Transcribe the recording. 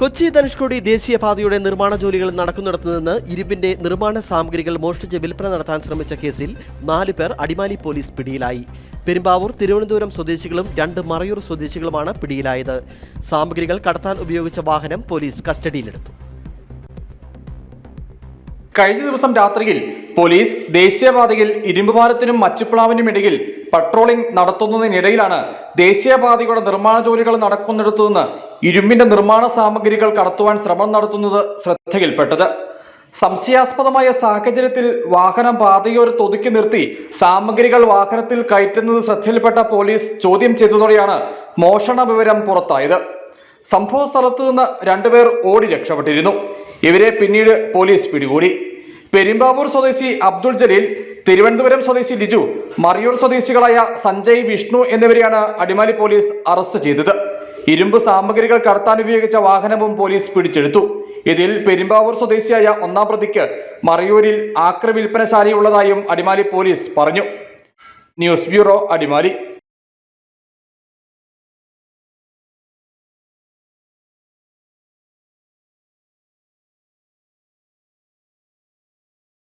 കൊച്ചി ധനുഷ്കോടി ദേശീയപാതയുടെ നിർമ്മാണ ജോലികൾ നടക്കുന്നിടത്തു നിന്ന് ഇരുമ്പിന്റെ നിർമ്മാണ സാമഗ്രികൾ മോഷ്ടിച്ച് വിൽപ്പന നടത്താൻ ശ്രമിച്ച കേസിൽ നാല് പേർ അടിമാലി പോലീസ് പിടിയിലായി. പെരുമ്പാവൂർ തിരുവനന്തപുരം സ്വദേശികളും രണ്ട് മറയൂർ സ്വദേശികളുമാണ് പിടിയിലായത്. സാമഗ്രികൾ കടത്താൻ ഉപയോഗിച്ച വാഹനം പോലീസ് കസ്റ്റഡിയിലെടുത്തു. കഴിഞ്ഞ ദിവസം രാത്രിയിൽ പോലീസ് ദേശീയപാതയിൽ ഇരുമ്പുപാലത്തിനും മച്ചുപ്ലാവിനും ഇടയിൽ പട്രോളിംഗ് നടത്തുന്നതിനിടയിലാണ് ദേശീയപാതയുടെ നിർമ്മാണ ജോലികൾ നടക്കുന്നിടത്തു നിന്ന് ഇരുമ്പിന്റെ നിർമ്മാണ സാമഗ്രികൾ കടത്തുവാൻ ശ്രമം നടത്തുന്നത് ശ്രദ്ധയിൽപ്പെട്ടത്. സംശയാസ്പദമായ സാഹചര്യത്തിൽ വാഹനം പാതയോരത്ത് ഒതുക്കി നിർത്തി സാമഗ്രികൾ വാഹനത്തിൽ കയറ്റുന്നത് ശ്രദ്ധയിൽപ്പെട്ട പോലീസ് ചോദ്യം ചെയ്തതോടെയാണ് മോഷണ വിവരം പുറത്തായത്. സംഭവ സ്ഥലത്തു നിന്ന് രണ്ടുപേർ ഓടി രക്ഷപ്പെട്ടിരുന്നു. ഇവരെ പിന്നീട് പോലീസ് പിടികൂടി. പെരുമ്പാവൂർ സ്വദേശി അബ്ദുൾ ജലീൽ തിരുവനന്തപുരം സ്വദേശി ലിജു മറിയൂർ സ്വദേശികളായ സഞ്ജയ് വിഷ്ണു എന്നിവരെയാണ് അടിമാലി പോലീസ് അറസ്റ്റ് ചെയ്തത്. ഇരുമ്പ് സാമഗ്രികൾ കടത്താൻ ഉപയോഗിച്ച വാഹനവും പോലീസ് പിടിച്ചെടുത്തു. ഇതിൽ പെരുമ്പാവൂർ സ്വദേശിയായ ഒന്നാം പ്രതിക്ക് മറയൂരിൽ ആക്ര വിൽപ്പനശാലയുള്ളതായും അടിമാലി പോലീസ് പറഞ്ഞു. News bureau Adimali.